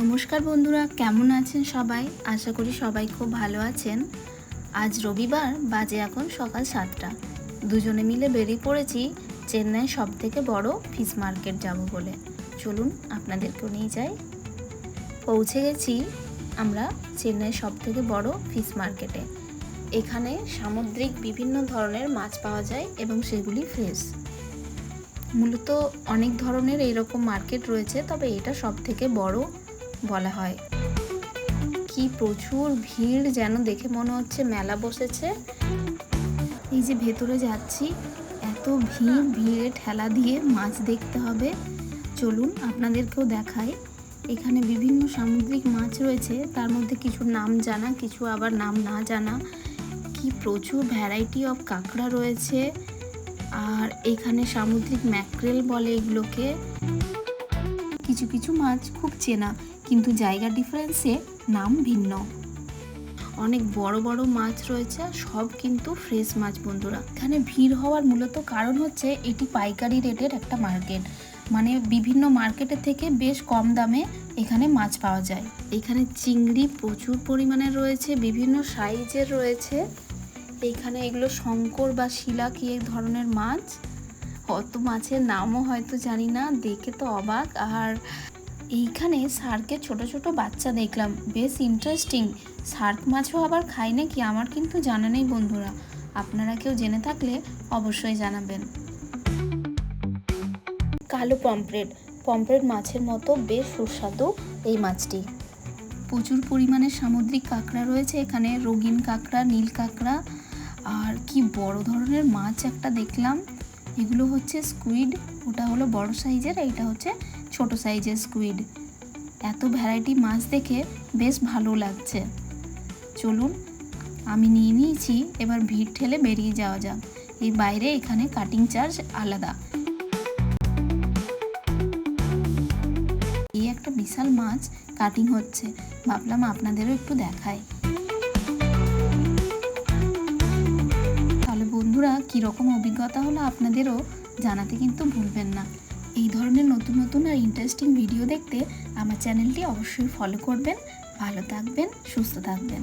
নমস্কার বন্ধুরা, কেমন আছেন সবাই? আশা করি সবাই খুব ভালো আছেন। আজ রবিবার, বাজে এখন সকাল সাতটা। দুজনে মিলে বেরিয়ে পড়েছি চেন্নাই সব থেকে বড় ফিশ মার্কেট যাব বলে। চলুন আপনাদেরকেও নিয়ে যাই। পৌঁছে গেছি আমরা চেন্নাই সব থেকে বড় ফিশ মার্কেটে। এখানে সামুদ্রিক বিভিন্ন ধরনের মাছ পাওয়া যায় এবং সেগুলি ফ্রেশ। মূলত অনেক ধরনের এইরকম মার্কেট রয়েছে, তবে এটা সব থেকে বড় বলা হয়। কি প্রচুর ভিড় যেন দেখে মনে হচ্ছে মেলা বসেছে। এই যে ভেতরে যাচ্ছি, এত ভিড়, ভিড়ে ঠেলা দিয়ে মাছ দেখতে হবে। চলুন আপনাদেরকেও দেখাই। এখানে বিভিন্ন সামুদ্রিক মাছ রয়েছে, তার মধ্যে কিছু নাম জানা, কিছু আবার নাম না জানা। কি প্রচুর ভ্যারাইটি অফ কাঁকড়া রয়েছে। আর এখানে সামুদ্রিক ম্যাক্রেল বলে এগুলোকে। কিছু কিছু মাছ খুব চেনা, কিন্তু জায়গা ডিফারেন্সে নাম ভিন্ন। অনেক বড় বড় মাছ রয়েছে সব কিন্তু ফ্রেশ মাছ বন্ধুরা। এখানে ভিড় হওয়ার মূলত কারণ হচ্ছে এটি পাইকারি রেটের একটা মার্কেট মানে বিভিন্ন মার্কেটের থেকে বেশ কম দামে এখানে মাছ পাওয়া যায়। এখানে চিংড়ি প্রচুর পরিমাণে রয়েছে, বিভিন্ন সাইজের রয়েছে। এখানে এগুলো শঙ্কর বা শিলা কি এক ধরনের মাছ? অত মাছের নামও হয়তো জানি না, দেখে তো অবাক। আর এইখানে শার্কের ছোট ছোট বাচ্চা দেখলাম, বেশ ইন্টারেস্টিং শার্ক মাছও আবার খায় নাকি? আমার কিন্তু জানা নেই বন্ধুরা। আপনারা কেউ জেনে থাকলে অবশ্যই জানাবেন। কালো পমফ্রেট। পমফ্রেট মাছের মতো বেশ সুস্বাদু এই মাছটি। প্রচুর পরিমাণে সামুদ্রিক কাঁকড়া রয়েছে এখানে, রঙিন কাঁকড়া, নীল কাঁকড়া। আর কি বড় ধরনের মাছ একটা দেখলাম। এগুলো হচ্ছে স্কুইড ওটা হলো বড় সাইজের, এইটা হচ্ছে ছোট সাইজের স্কুইড এত ভ্যারাইটি মাছ দেখে বেশ ভালো লাগছে। চলুন, আমি নিয়ে নিয়েছি, এবার ভিড় ঠেলে বেরিয়ে যাওয়া যাক। এই বাইরে এখানে কাটিং চার্জ আলাদা। এই একটা বিশাল মাছ কাটিং হচ্ছে। ভাবলাম আপনাদেরও একটু দেখায় বন্ধুরা, কীরকম অভিজ্ঞতা হলো আপনাদেরও জানাতে কিন্তু ভুলবেন না। এই ধরনের নতুন নতুন আর ইন্টারেস্টিং ভিডিও দেখতে আমার চ্যানেলটি অবশ্যই ফলো করবেন, ভালো থাকবেন, সুস্থ থাকবেন।